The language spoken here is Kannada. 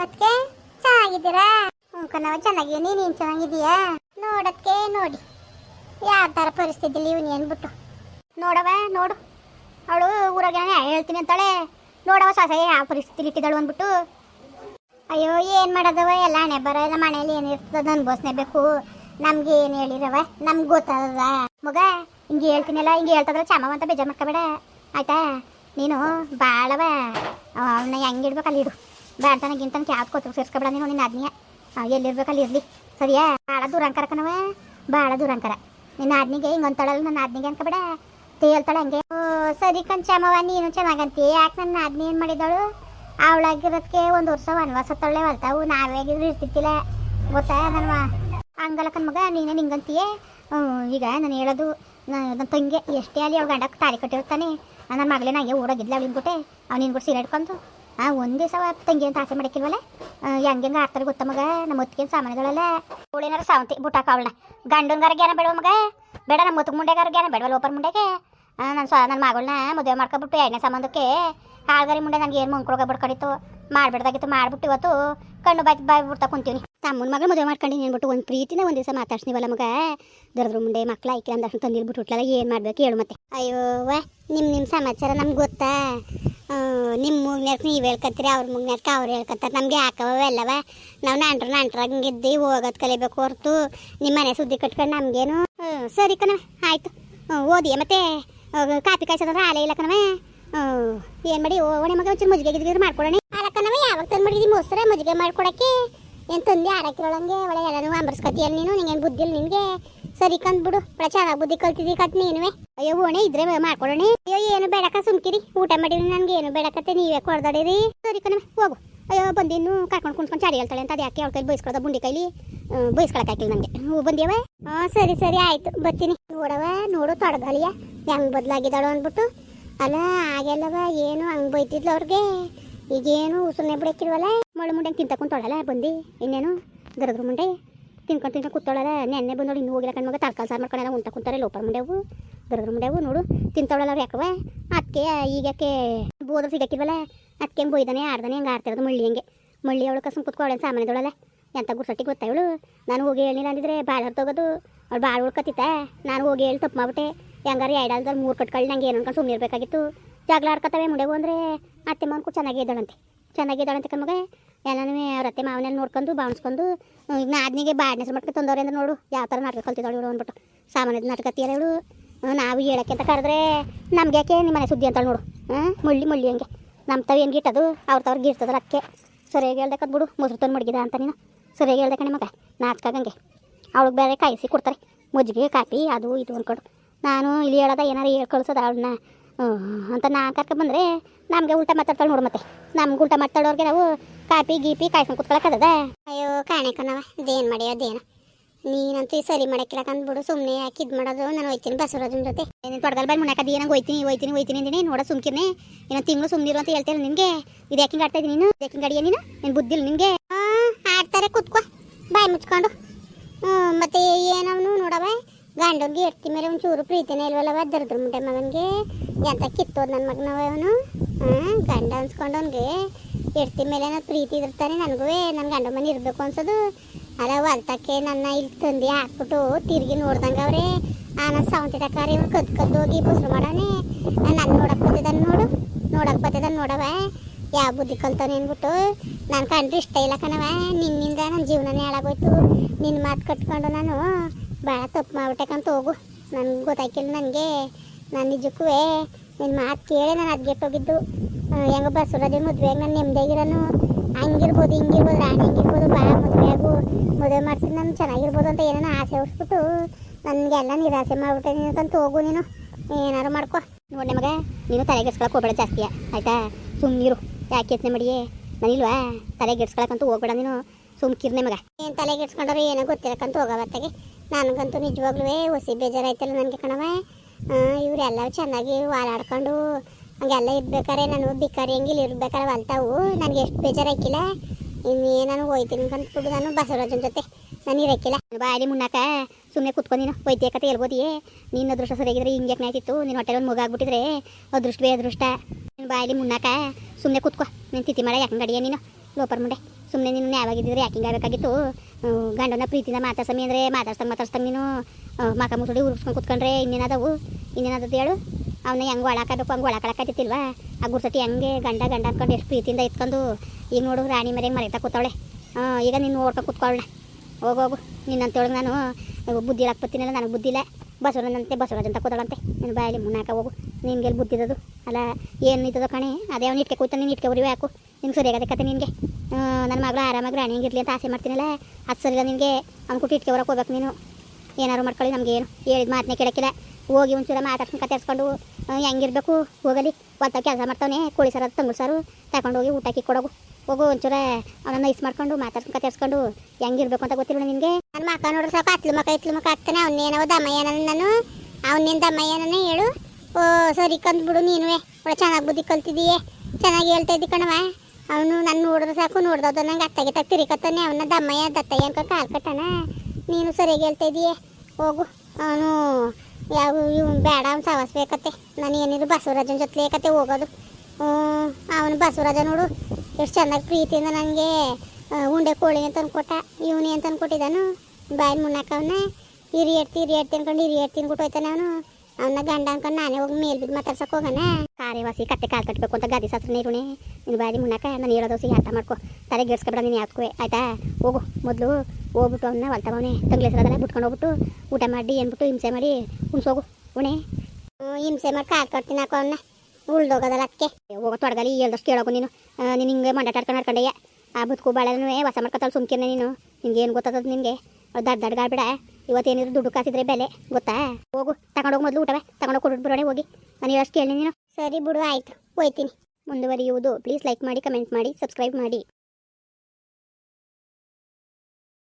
ಅದಕ್ಕೆ ಚೆನ್ನಾಗಿದ್ದೀರಾ? ಹ್ಞೂ ಕಣವ ಚೆನ್ನಾಗಿದ್ದೀನಿ ನೀನು ಚೆನ್ನಾಗಿದ್ದೀಯಾ? ನೋಡೋದಕ್ಕೆ ನೋಡಿ. ಯಾವ ಥರ ಪರಿಸ್ಥಿತಿಲಿ ಇವನು ಏನ್ಬಿಟ್ಟು ನೋಡವ ನೋಡು. ಅವಳು ಊರಾಗ ಹೇಳ್ತೀನಿ ಅಂತಾಳೆ. ನೋಡವ ಸಾಸ ಯಾವ ಪರಿಸ್ಥಿತಿ ಇಟ್ಟಿದ್ದಾಳು ಅಂದ್ಬಿಟ್ಟು. ಅಯ್ಯೋ, ಏನು ಮಾಡೋದವ ಎಲ್ಲ ಹಣೆ ಬರ, ಎಲ್ಲ ಮನೇಲಿ ಏನಿರ್ತದ ಅನ್ಭವಿಸ್ನೇಬೇಕು ನಮ್ಗೆ ಏನು ಹೇಳಿರವ ನಮ್ಗೆ ಗೊತ್ತದ ಮಗ, ಹಿಂಗೆ ಹೇಳ್ತೀನಲ್ಲ, ಹಿಂಗೆ ಹೇಳ್ತದ್ರೆ ಚಾಮವ ಅಂತ ಬೇಜಾರು ಮಾಡ್ಕೋಬೇಡ. ಆಯ್ತಾ? ನೀನು ಭಾಳವ ಅವನ್ನ ಹೆಂಗೆ ಇಡ್ಬೇಕು ಅಲ್ಲಿ ಇಡು. ಬ್ಯಾಡ್ತಾನ ಗಿಂತನಕ ಯಾವ್ದು ಕೊತ್ತು ಸೇರ್ಸ್ಕೊಬೇಡ ನೀನು ನಿನ್ನ ಆಜ್ಞೆ ಎಲ್ಲಿರ್ಬೇಕು ಅಲ್ಲಿ ಇರಲಿ. ಸರಿಯಾ? ಭಾಳ ದೂರ ಕಣವ ಭಾಳ ದೂರಂಕರ ನಿನ್ನ ಆಜ್ಞೆಗೆ ಹಿಂಗೆ ಅಂತಾಳಲ್ಲ, ನನ್ನ ಆದ್ನಿಗೆ ಅನ್ಕೋಬೇಡ ತೇಳ್ತಾಳೆ ಹಂಗೆ. ಸರಿ ಕಣ್ಚಾಮವ ನೀನು ಚೆನ್ನಾಗಂತಿ ಯಾಕೆ ನನ್ನ ಆಜ್ಞೆ ಏನು ಮಾಡಿದಳು? ಅವಳಾಗಿರೋದಕ್ಕೆ ಒಂದು ವರ್ಷ ವನವಾಸ ತಳ್ಳೆ ಹೊಲ್ತಾವು ನಾವೇಗಿದ್ರು ಇರ್ತಿದ್ದಿಲ್ಲ ಗೊತ್ತಾ ನನ್ನ ಹಂಗಲ್ಲ ಕಣ್ ಮಗ, ನೀನೇ ನಿಂಗಂತೀಯೇ? ಈಗ ನಾನು ಹೇಳೋದು ನನ್ನ ತಂಗಿ ಎಷ್ಟೇ ಅಲ್ಲಿ ಅವ್ಳ ಗಂಡಕ್ಕೆ ತಾಳಿ ಕಟ್ಟಿರ್ತಾನೆ ನನ್ನ ಮಗಳೇ ನಂಗೆ ಊರಾಗಿದ್ಲ, ಅವಳಿನ ಬಿಟ್ಟೆ. ಅವ್ನಿನ ಬಿಟ್ಟು ಸೀರೆ ಹಿಡ್ಕೊಂಡು ಆ, ಒಂದು ದಿವಸ ತಂಗಿ ಅಂತ ಆಸೆ ಮಾಡಕ್ಕಿಲ್ವಲ್ಲ ಹೆಂಗೆ ಆಡ್ತಾರೆ ಗೊತ್ತ ಮಗ? ನಮ್ಮ ಮುತ್ತಿಗೆ ಸಾಮಾನುಗಳಲ್ಲ ಅವಳೇನಾರ ಸಾವಂತಿ ಬುಟ್ಟಾಕ ಅವಳನ್ನ. ಜ್ಞಾನ ಬೇಡವ ಮಗ? ಬೇಡ, ನಮ್ಮ ಮುಂಡೆಗಾರ ಗ್ಯಾನ ಬೇಡವಲ್ಲ ಓಪರ್ ಮುಂಡೆಗೆ? ನನ್ನ ಸ್ವ ನನ್ನ ಮಗಳನ್ನ ಮದುವೆ ಮಾಡ್ಕೊಬಿಟ್ಟು ಎರಡನೇ ಸಂಬಂಧಕ್ಕೆ ಹಾಳ್ಗಾರಿ ಮುಂಡೆ ನನಗೆ ಏನು ಮುಂಕೊಳಗ ಬಿಡ್ಕೊಂಡಿತ್ತು? ಮಾಡ್ಬಿಡ್ದಾಗಿತ್ತು, ಮಾಡಿಬಿಟ್ಟು ಇವತ್ತು ಕಣ್ಣು ಬಾಯ್ ಬಾಯ್ ಬಿಡ್ತಾ ಕುಂತೀವಿ ತಮ್ಮನ ಮಗಳು ಮದುವೆ ಮಾಡ್ಕೊಂಡು ಅಂದ್ಬಿಟ್ಟು ಒಂದು ಪ್ರೀತಿನ ಒಂದು ದಿವಸ ಮಾತಾಡ್ಸ್ನಿವಲ್ಲ ಮಗ? ದರದ್ರ ಮುಂಡೆ ಮಕ್ಳು ಐಕೆ ಅಂದಷ್ಟು ತಂದಿಲ್ಬಿಟ್ಟು ಹುಟ್ಟಲ್ಲ ಏನು ಮಾಡ್ಬೇಕು ಹೇಳು ಮತ್ತೆ. ಅಯ್ಯೋ ನಿಮ್ಮ ನಿಮ್ಮ ಸಮಾಚಾರ ನಮ್ಗೆ ಗೊತ್ತಾ? ನಿಮ್ಮ ಮುಗ್ನರ್ಕ ನೀವು ಹೇಳ್ಕತ್ತೀರಿ, ಅವ್ರ ಮುಗ್ನರ್ಕ ಅವ್ರು ಹೇಳ್ಕತ್ತಾರೆ. ನಮಗೆ ಹಾಕವ ಎಲ್ಲವ ನಾವು ನಂಟ್ರ ನಾಂಟ್ರಂಗಿದ್ದಿ ಹೋಗೋದು ಕಲಿಬೇಕು ಹೊರ್ತು. ನಿಮ್ಮ ಮನೆ ಸುದ್ದಿ ಕಟ್ಕೊಂಡು ನಮಗೇನು? ಸರಿ ಕಣ ಆಯಿತು. ಓದಿ ಮತ್ತೆ? ಕಾಪಿ ಕಾಯ್ಸೋದಂದ್ರೆ ಹಾಲೇ ಇಲ್ಲ ಕಣವೆ ಏನು ಮಾಡಿ ಓಣೆ ಮಗ ಒಂಚೂರು ಮಜ್ಜಿಗೆ ಗಿಜ್ಜಿಗೆ ಮಾಡ್ಕೊಡೋಣ. ಅಲ್ಲ ಕಣವೆ ಯಾವಾಗ ತಂದು ಮಾಡಿದಿ ಮೊಸರ ಮಜ್ಜಿಗೆ ಮಾಡ್ಕೊಡಕ್ಕೆ? ಏನು ತಂದೆ ಆರಾಕಿರೋಳಂಗೆ ಒಳಗೆ ಎಲ್ಲನೂ ಅಂಬರ್ಸ್ಕತಿಯಲ್ಲ ನೀನು, ನಿಂಗೇನು ಬುದ್ಧಿಲ್ಲ ನಿನಗೆ ಸರಿ ಕಂದ್ಬಿಡು ಒಳ್ಳೆ ಚೆನ್ನಾಗಿ ಬುದ್ಧಿ ಕಲ್ತಿದ್ದೀ ಕಟ್ ನೀನುವೆ. ಅಯ್ಯೋ ಓಣೆ ಇದ್ರೆ ಮಾಡ್ಕೊಡೋಣ. ಅಯ್ಯೋ, ಏನು ಬೇಡಕ ಸುಮ್ಕಿರಿ. ಊಟ ಮಾಡಿರಿ, ನನ್ಗೆ ಏನು ಬೇಡಕತ್ತೆ ನೀವೇ ಕೊಡ್ದಾಡಿರಿ. ಸರಿ ಕಣವೆ ಹೋಗು. ಅಯ್ಯೋ, ಬಂದಿನ್ನು ಕರ್ಕೊಂಡು ಕುಂತ್ಕೊಂಡು ಚಾಡಿ ಹೇಳ್ತಾಳೆ ಅಂತ ಅದು ಯಾಕೆ ಅವ್ಳ ಕೈಲಿ ಬೈಸ್ಕೊಳ್ದ, ಬುಂಡಿ ಕೈಲಿ. ಬೈಸ್ಕೊಳಕ್ಕಾಗಿಲ್ಲ ನನಗೆ ಹೂ ಬಂದ್ಯವ ಹಾಂ ಸರಿ ಸರಿ, ಆಯ್ತು. ಬರ್ತೀನಿ. ನೋಡವ ನೋಡು ತೊಡಗಲಿಯ? ಹೆಂಗ್ ಬದಲಾಗಿದ್ದಾಳು ಅಂದ್ಬಿಟ್ಟು. ಅಲ್ಲ ಆಗೆಲ್ಲವ ಏನು ಹಂಗೆ ಬೈತಿದ್ಲು ಅವ್ರಿಗೆ? ಈಗೇನು ಉಸುಲ್ನೆ ಬಿಡಕ್ಕಿಲ್ವಲ್ಲ ಮಳು ಮುಂಡೆ ತಿಂತಕೊಂಡು ತೊಳಲ್ಲ ಬಂದು. ಇನ್ನೇನು? ಗರದ್ರ ಮುಂಡೆ? ತಿನ್ಕೊಂಡು ತಿನ್ಕೊಂಡು ಕೂತಾಳಲ್ಲ ನೆನ್ನೆ ಬಂದೋಳು ಇನ್ನೂ ಹೋಗಿಲ್ಲ ಕಣ್ಮಗ ತರಕಾರಿ ಸಾರು ಮಾಡ್ಕೊಂಡು ಉಂಟ ಕುಂತಾರೆ ಲೋಪರ್ ಮುಂಡೆವು ಗರದ್ರ ಮುಂಡೆವು ನೋಡು, ತಿಂತಾವಳಲ್ಲ ಅವ್ರು ಯಾಕವ ಅದಕ್ಕೆ ಈಗ ಬೋದ್ರ ಸಿಗಕ್ಕಿಲ್ವಲ್ಲ ಅದಕ್ಕೆ ಹೆಂಗೆ ಬೋಯ್ದಾನೆ ಆಡ್ದಾನೆ, ಹೆಂಗೆ ಆಡ್ತಿರೋದು ಮಳ್ಳಿ ಹಂಗೆ. ಮಳ್ಳಿ ಅವಳು ಕಸಂ ಕುತ್ಕೊಳ್ಳೆ ಸಾಮಾನ್ಯದೊಳಲ್ಲ ಎಂತ ಗುರ್ಸಟ್ಟಿ ಗೊತ್ತಾಯಳು ನಾನು ಹೋಗಿ ಹೇಳಿಲ್ಲ ಅಂದಿದ್ರೆ ಭಾಳ ತಗೋದು ಅವ್ಳು ಭಾಳ ಉಳ್ಕತ್ತಿತ್ತ ನಾನು ಹೋಗಿ ಹೇಳಿ ತಪ್ಪು ಮಾಡ್ಬಿಟ್ಟೆ. ಹೆಂಗಾರ ಎರಡಲ್ದಲ್ಲಿ ಮೂರು ಕಟ್ಕೊಳ್ಳಿ, ನಂಗೆ ಏನು ಅನ್ಕೊಂಡು ಸುಮ್ಮನೆ ಇರಬೇಕಾಗಿತ್ತು ಜಗಳ ಆಡ್ಕೊತವೆ ಮುಂಡೆವು ಅಂದರೆ ಅತ್ತೆ ಮಾವನ್ಕು ಚೆನ್ನಾಗಿ ಇದ್ದಾಳಂತೆ ಚೆನ್ನಾಗಿದ್ದಾಳಂತೆ ಕಣ್ಮಗ ಎಲ್ಲನೂ ಅವ್ರ ಅತ್ತೆ ಮಾವನೆಲ್ಲ ನೋಡ್ಕೊಂಡು ಬಾಣಿಸ್ಕೊಂಡು ಈಗ ನಾದಿನಿಗೆ ಬಾಡ್ನೆಸ್ ಮಟ್ಟ ತಂದವ್ರೆ ಅಂದ್ರೆ ನೋಡು, ಯಾವ ಥರ ನಾಟಕ ಕಲ್ತಿದ್ದಾಳು ಇವಳು ಅಂದ್ಬಿಟ್ಟು. ಸಾಮಾನ್ಯದ ನಾಟಕ ತೀರ ಇವಳು. ನಾವು ಹೇಳಕ್ಕೆ ಅಂತ ಕರೆದ್ರೆ ನಮ್ಗೆ ಯಾಕೆ ನಿಮ್ಮ ಮನೆ ಸುದ್ದಿ ಅಂತಾಳು ನೋಡು. ಹಾಂ ಮುಳ್ಳಿ ಮುಳ್ಳಿ ಹಂಗೆ. ನಮ್ಮ ತಾವು ಏನು ಗಿಟ್ಟದು? ಅವ್ರ ತವ್ರಿಗೆ ಗಿರ್ತದಲ್ಲ ಅಕ್ಕೆ. ಸರಿಯಾಗಿ ಹೇಳ್ದೆ ಬಿಡು ಮೊಸರು ತಂದು ಮಡಗಿದ ಅಂತ ನೀನು. ಸರಿಯಾಗಿ ಹೇಳ್ದೆ ಕಣೆ ಮಗ ನಾಚ್ಕಾಗಂಗೆ ಅವಳಿಗೆ ಬೇರೆ ಕಾಯಿಸಿ ಕೊಡ್ತಾರೆ. ಮಜ್ಜಿಗೆ ಕಾಪಿ ಅದು, ಇದು ಅಂದ್ಕೊಂಡು ನಾನು ಇಲ್ಲಿ ಹೇಳೋದ ಏನಾರು ಕಳ್ಸದ ಅವಳನ್ನ. ಅಂತ ನಾ ಕರ್ಕೊಂಡು ಬಂದ್ರೆ ನಮಗೆ ಉಲ್ಟಾ ಮಾತಾಡ್ತಾಳೆ ನೋಡು ಮತ್ತೆ. ನಮ್ಗೆ ಉಲ್ಟಾ ಮಾತಾಡೋರಿಗೆ ನಾವು ಕಾಪಿ ಗೀಪಿ ಕಾಯ್ಕೊಂಡು ಕುತ್ಕೊಳಕ್ಕದ ಅಯ್ಯೋ ಕಾಣೆ ಕಣವ ಇದೇನು ಮಾಡ್ಯೋದೇನು ನೀನಂತೂ ಈ ಸರಿ ಮಾಡಕ್ಕಿಲ್ಲ ಅಂದ್ಬಿಡು ಸುಮ್ಮನೆ ಯಾಕೆ ಇದು ಮಾಡೋದು? ನಾನು ಹೋಯ್ತೀನಿ ಬಸವರಾಜನ ಜೊತೆ. ತೊಡಗಲ್ ಬಂದು ಮುನ್ನಕದ ನಂಗೆ ಹೋಯ್ತೀನಿ ಹೋಯ್ತೀನಿ ಹೋಯ್ತೀನಿ ಅಂದಿನಿ. ನೋಡ ಸುಮ್ಕಿರ್ನೆ. ಇನ್ನೊಂದು ತಿಂಗಳು ಸುಮ್ಮನಿರು ಅಂತ ಹೇಳ್ತೇನೆ ನಿನಗೆ. ಇದು ಯಾಕಿಂಗ್ ಆಡ್ತಾ ಇದ್ದೀನಿ ನೀನು? ಯಾಕಿಂಗ್ ಅಡಿಯ ನೀನು? ನೀನು ಬುದ್ಧಿಲ್ಲ ನಿನಗೆ? ಆಡ್ತಾರೆ, ಕುತ್ಕೋ. ಬಾಯ್ ಮುಚ್ಕೊಂಡು. ಹ್ಞೂ ಮತ್ತೆ ಏನವನು ನೋಡವ? ಗಂಡನ್ಗೆ ಎಟ್ಟಿ ಮೇಲೆ ಒಂಚೂರು ಚೂರು ಪ್ರೀತಿನೇ ಇಲ್ವಲ್ಲವ ದರ್ದ್ರ ಮುಂಡೆ ಮಗನಿಗೆ? ಎಂತ ಕಿತ್ತೋದು ನನ್ನ ಮಗನವ ಅವನು ಗಂಡ ಅನ್ಸ್ಕೊಂಡವನಿಗೆ ಎಟ್ಟಿ ಮೇಲೆ ಏನೋ ಪ್ರೀತಿ ಇರ್ತಾನೆ ನನಗೂ. ನನ್ನ ಗಂಡ ಮನೆ ಇರಬೇಕು ಅನ್ಸೋದು. ಅಲ್ಲ, ಹೊಲ್ತಕ್ಕೆ ನನ್ನ ಇಲ್ಲಿ ತಂದು ಹಾಕ್ಬಿಟ್ಟು ತಿರುಗಿ ನೋಡ್ದಂಗೆ ಅವ್ರೆ. ಆ ನನ್ನ ಸೌಂತಿ ತಕಾರ ಇವ್ರು ಕದ್ದು ಕದ್ದು ಹೋಗಿ ಬುಸ್ರು ಮಾಡಾನೆ. ನನ್ನ ನೋಡಕ್ಕೆ ಬತ್ತಿದ್ದಾನೆ ನೋಡು. ನೋಡಕ್ಕೆ ಬತ್ತಿದ್ದಾನೆ ನೋಡವ ಯಾವ ಬುದ್ಧಿ ಕಲ್ತಾನೆ ಅಂದ್ಬಿಟ್ಟು. ನಾನು ಕಂಡ್ರೆ ಇಷ್ಟ ಇಲ್ಲ ಕಣವ ನಿನ್ನಿಂದ ನನ್ನ ಜೀವನನೇ ಹಾಳಾಗೋಯ್ತು. ನಿನ್ನ ಮಾತು ಕಟ್ಕೊಂಡು ನಾನು ಭಾಳ ತಪ್ಪು ಮಾಡ್ಬಿಟ್ಟಕ್ಕಂತ ಹೋಗು. ನನ್ಗೆ ಗೊತ್ತಾಯ್ಕಿಲ್ಲ ನನಗೆ. ನಾನು ನಿಜಕ್ಕೂ ನಿನ್ನ ಮಾತು ಕೇಳಿ ನಾನು ಅದ್ಗೆಟ್ಟೋಗಿದ್ದು ಹೆಂಗ ಬಸವರಾಜ ಮದುವೆಗೆ ನಾನು ನೆಮ್ಮದಿಯಾಗಿರೋನು ಹಂಗಿರ್ಬೋದು, ಹಿಂಗಿರ್ಬೋದು, ರಾಣಿ ಹಿಂಗಿರ್ಬೋದು, ಬಾ ಮದುವೆಯಾಗು ಮದುವೆ ಮಾಡ್ತೀನಿ ನಾನು, ಚೆನ್ನಾಗಿರ್ಬೋದು ಅಂತ ಏನೇನೋ ಆಸೆ ಹೊಡ್ಸ್ಬಿಟ್ಟು ನನಗೆಲ್ಲ ನಿರಾಸೆ ಮಾಡ್ಬಿಟ್ಟೆ ನಿನಕಂತ ಹೋಗು ನೀನು. ಏನಾರು ಮಾಡ್ಕೊ. ನೋಡಿ ಮಗ, ನೀನು ತಲೆಗೆಡ್ಸ್ಕೊಳಕ್ಕೆ ಹೋಗ್ಬೇಡ ಜಾಸ್ತಿ. ಆಯಿತಾ? ಸುಮ್ಮನಿರು ಯಾಕೆ ಯೋಚನೆ ಮಾಡಿಯೇ? ನಾನಿಲ್ವಾ ತಲೆಗೆಡ್ಸ್ಕೊಳಕ್ಕಂತೂ ಹೋಗ್ಬೇಡ ನೀನು. ಸುಮ್ಕಿರ್ನೆ ಮಗ. ಏನು ತಲೆಗೆಡ್ಸ್ಕೊಂಡ್ರೆ ಏನೋ ಗೊತ್ತಿರಕ್ಕಂತ ಹೋಗೋವತ್ತಾಗೆ ನನಗಂತೂ ನಿಜವಾಗ್ಲೂ ಹೊಸಿ ಬೇಜಾರಾಯ್ತಲ್ಲ ನನಗೆ ಕಣವ ಇವರೆಲ್ಲ ಚೆನ್ನಾಗಿ ವಾಲಾಡ್ಕೊಂಡು ಹಂಗೆಲ್ಲ ಇರ್ಬೇಕಾರೆ ನಾನು ಬಿಕಾರಿ ಹೆಂಗಿಲ್ಲ ಇರ್ಬೇಕಾರೆ ಅಲ್ತಾವು ನನಗೆ ಎಷ್ಟು ಬೇಜಾರಾಕಿಲ್ಲ ಇನ್ನೇ ನಾನು ಹೋಯ್ತೀನಿ ಅಂತ ನಾನು ಬಸವರಾಜನ ಜೊತೆ. ನಾನು ಇರಕ್ಕಿಲ್ಲ. ಬಾಯಿ ಮುನ್ನಾಕ ಸುಮ್ಮನೆ ಕುತ್ಕೊಂಡು ನೀನು ವೈದ್ಯಕತೆ ಹೇಳ್ಬೋದಿಯೇ? ನಿನ್ನ ಅದೃಷ್ಟ ಸರಿಯಾಗಿದ್ರೆ ಹಿಂಗೆ ನಾಯ್ತಿತ್ತು ನಿನ್ನ ಹೊಟ್ಟೆ ಒಂದು ಮುಗಾಗ್ಬಿಟ್ಟಿದ್ರೆ ಅದೃಷ್ಟವೇ ಅದೃಷ್ಟ ನಿನ್ನ ಬಾಯಲ್ಲಿ ಮುನ್ನಾಕ ಸುಮ್ಮನೆ ಕುತ್ಕೋ. ನೀನು ತಿಥಿ ಮಾಡ ಯಾಕೆ ನೀನು? ಲೋಪರ್ ಮುಂಡೆ. ಸುಮ್ಮನೆ ನೀನು ಯಾವಾಗಿದ್ದಿದ್ರೆ ಯಾಕಿಂಗ್ ಆಗಬೇಕಾಗಿತ್ತು? ಗಂಡನ ಪ್ರೀತಿನ ಮಾತಾಡ್ಸಮಿ ಅಂದರೆ ಮಾತಾಡ್ಸ್ದಂಗೆ ಮಾತಾಡ್ಸ್ದಂಗೆ ನೀನು ಮಕ ಮುಸುಡಿ ಉರ್ಸ್ಕೊಂಡು ಕುತ್ಕೊಂಡ್ರೆ ಇನ್ನೇನದವು? ಇನ್ನೇನದದು ಹೇಳು? ಅವನ್ನ ಹೆಂಗೆ ಒಳಕಾಗಬೇಕು ಹಂಗೆ ಒಳಕಳಕತ್ತಿಲ್ವಾ ಆ ಗುರ್ಸತಿ ಹೆಂಗೆ ಗಂಡ ಗಂಡ ಅನ್ಕೊಂಡು ಎಷ್ಟು ಪ್ರೀತಿಯಿಂದ ಇತ್ಕೊಂಡು ಈಗ ನೋಡು ರಾಣಿ ಮರಿ ಮರೆತಾ ಕೂತಾವಳೆ. ಈಗ ನೀನು ಹೋಗು ಹೋಗು. ನಿನ್ನಂತೇಳಿಗೆ ನಾನು ಬುದ್ಧಿ ಹೇಳಕ್ಕೆ ಬರ್ತೀನಲ್ಲ, ನನಗೆ ಬುದ್ಧಿ ಇಲ್ಲ. ಬಸವನಂತೆ ಬಸವರಾಜ್ ಅಂತ. ಕೂತಾಳಂತೆ ನಿನ್ನ ಬಾಯಲ್ಲಿ ಮುನ್ನಾಕ ಹೋಗು. ನಿನ್ಗೆ ಎಲ್ಲಿ ಬುದ್ಧಿ ಅಲ್ಲ, ಏನು ಇದ್ದದ ಕಣೆ? ಅದೇ ಅವ್ನು ಇಟ್ಕೆ ಕೂತ ನೀನು ಇಟ್ಕೆ ಉರಿವೆ ಹಾಕು ನಿನ್ಗೆ ಸರಿಯಾಗದೆ ಕತೆ ನಿನಗೆ ನನ್ನ ಮಗಳು ಆರಾಮಾಗಿ ರಾಣಿ ಇರಲಿ ಅಂತ ಆಸೆ ಮಾಡ್ತೀನಲ್ಲ ಅದು ಸರಿಲ್ಲ ನಿನಗೆ ಅಂದ್ಬಿಟ್ಟು ಇಟ್ಕೆ ಹೊರಕ್ಕೆ ಹೋಗ್ಬೇಕು ನೀನು. ಏನಾರು ಮಾಡ್ಕೊಳ್ಳಿ ನಮ್ಗೆ ಏನು. ಹೇಳಿದ ಮಾತನ್ನೇ ಕೇಳಕ್ಕಿಲ್ಲ. ಹೋಗಿ ಒಂಚೂರ ಮಾತಾಡ್ಸ್ಕೊಂಡು ಕತ್ತರಿಸ್ಕೊಂಡು ಹೆಂಗಿರ್ಬೇಕು, ಹೋಗಲಿ. ಹೊಲ್ತ ಕೆಲಸ ಮಾಡ್ತಾವನೆ, ಕೋಳಿ ಸಾರು ತಂಗುಳು ಸಾರು ತಗೊಂಡು ಹೋಗಿ ಊಟಕ್ಕೆ ಕೊಡೋಗು. ಹೋಗು ಒಂಚೂರ ಅವನನ್ನ ಇಸ್ ಮಾಡ್ಕೊಂಡು, ಮಾತಾಡ್ಸ್ಕೊಂಡು ಕತ್ತರಿಸ್ಕೊಂಡು ಹೆಂಗಿರ್ಬೇಕು ಅಂತ ಗೊತ್ತಿಲ್ಲ ನಿನಗೆ ನನ್ನ ಮಕ್ಕ ನೋಡ್ರಿ ಸಾಕು, ಅತ್ಲು ಮಕ್ಕ, ಇತ್ಲು ಮಕ್ಕ ಆಗ್ತಾನೆ. ಅವನ್ನೇನವ ಏನ ನಾನು ಅವನೇನು ದಮ್ಮಯ್ಯನೇ ಹೇಳು. ಓ, ಸರಿ ಕಂದ್ಬಿಡು ನೀನುವೆ. ಒಳ್ಳೆ ಚೆನ್ನಾಗಿ ಬುದ್ಧಿ ಕಲ್ತಿದೀಯೇ. ಚೆನ್ನಾಗಿ ಹೇಳ್ತಾ ಇದ್ದಿ ಕಣವ ಅವನು ನನ್ನ ನೋಡಿದ್ರೆ ಸಾಕು ನೋಡ್ದದ ನಂಗೆ ಅತ್ತಗೆ ತಕ್ಕ ಅವನ ದಮ್ಮಯ್ಯ, ದತ್ತಯ್ಯ ಅಂತ ಕಾಲ್ ಕಟ್ಟಣ ನೀನು ಸರಿಯಾಗಿ ಹೇಳ್ತಾ ಇದೀಯ? ಹೋಗು. ಅವನು ಯಾವ ಇವ್ ಬೇಡ, ಅವ್ನು ಸಾವಸ್ಬೇಕತ್ತೆ ನಾನು ಏನಿದ್ರು ಬಸವರಾಜನ ಜೊತೆ ಕತೆ ಹೋಗೋದು. ಅವನು ಬಸವರಾಜ ನೋಡು. ಎಷ್ಟು ಚೆನ್ನಾಗಿ ಪ್ರೀತಿಯಿಂದ ನನಗೆ ಉಂಡೆ ಕೋಳಿ ಅಂತ ಅಂದ್ಕೊಟ್ಟ ಇವನೇ ಅಂತ ಅಂದ್ಕೊಟ್ಟಿದ್ದಾನು ಬಾಯಿ ಮುನ್ನಾಕ ಅವನ್ನ ಹಿರಿ ಎಡ್ತಿ ಹಿರಿ ಎಡ್ತಿ ಅನ್ಕೊಂಡು ಹಿರಿ ಎಡ್ತಿ ಅನ್ಕೊಟ್ಟು ಹೋಯ್ತಾನೆ ಅವನು. ಅವನ ಗಂಡ ಅನ್ಕೊಂಡು ನಾನೇ ಹೋಗಿ ಮೇಲ್ ಬಿದ್ದು ಮಾತಾಡ್ಸಕ್ ಕಾರೆ ವಾಸಿ ಕತ್ತೆ ಕಾಲು ಕಟ್ಟಬೇಕು ಅಂತ ಗಾದಿ ಸಾಸ್ರ ನೀರುಣೆ. ನೀನು ಬಾಯಿ ಮುನ್ನಕ ನಾನು ಹೇಳೋ ಸಿ ಅರ್ಥ ಮಾಡ್ಕೊ. ತಲೆ ಗೆಡ್ಸ್ಕೊಬೇಡ ನೀನು ಯಾತ್ಕೋ ಆಯ್ತಾ? ಹೋಗು. ಮೊದಲು ಹೋಗ್ಬಿಟ್ಟು ಅವನ್ನ ಹೊಲ್ತವನೆ ತಂಗ್ಲೇಸರದಲ್ಲ ಬಿಟ್ಕೊಂಡು ಹೋಗ್ಬಿಟ್ಟು ಊಟ ಮಾಡಿ, ಏನ್ಬಿಟ್ಟು ಹಿಂಸೆ ಮಾಡಿ ಉಣ್ಸೋಗು. ಉಣೆ. ಹಿಂಸೆ ಮಾಡಿ ಕಾಲು ಕಟ್ತೀನಿ ಹಾಕೋ ಅವನ್ನ ಉಳ್ದೋಗೋದಲ್ಲ ಅದಕ್ಕೆ ಹೋಗೋ ತೊಡಗಲಿ ಹೇಳ್ದಷ್ಟು ಕೇಳೋಗು ನೀನು. ನೀನು ಹಿಂಗೆ ಮಂಡ ಟಾಡ್ಕೊಂಡು ನಡ್ಕೊಂಡೆಯ ಆ, ಬದುಕು ಬಾಳೆನೂ ಹೊಸ ಮಾಡ್ಕೊತಾಳೆ ಸುಮ್ಕಿರ್ನೆ ನೀನು. ನಿನ್ಗೆ? ಏನು ಗೊತ್ತದ ನಿನಗೆ ದಡ್ ದಡ್ಗಾಡ್ಬೇಡ ಇವತ್ತೇನಿದ್ರು ದುಡ್ಡು ಕಾಸಿದ್ರೆ ಬೆಲೆ ಗೊತ್ತಾ? ಹೋಗು ತಗೊಂಡೋಗಿ ಮೊದಲು ಊಟವೇ ತಗೊಂಡೋಗಿ ಕೊಟ್ಬಿಟ್ಟು ಬಿಡೋಣ ಹೋಗಿ. ನಾನು ಇವಷ್ಟು ಕೇಳಿ ನೀನು. ಸರಿ ಬಿಡು ಆಯ್ತು. ಹೋಯ್ತೀನಿ. ಮುಂದುವರಿಯುವುದು. ಪ್ಲೀಸ್ ಲೈಕ್ ಮಾಡಿ ಕಮೆಂಟ್ ಮಾಡಿ ಸಬ್ಸ್ಕ್ರೈಬ್ ಮಾಡಿ.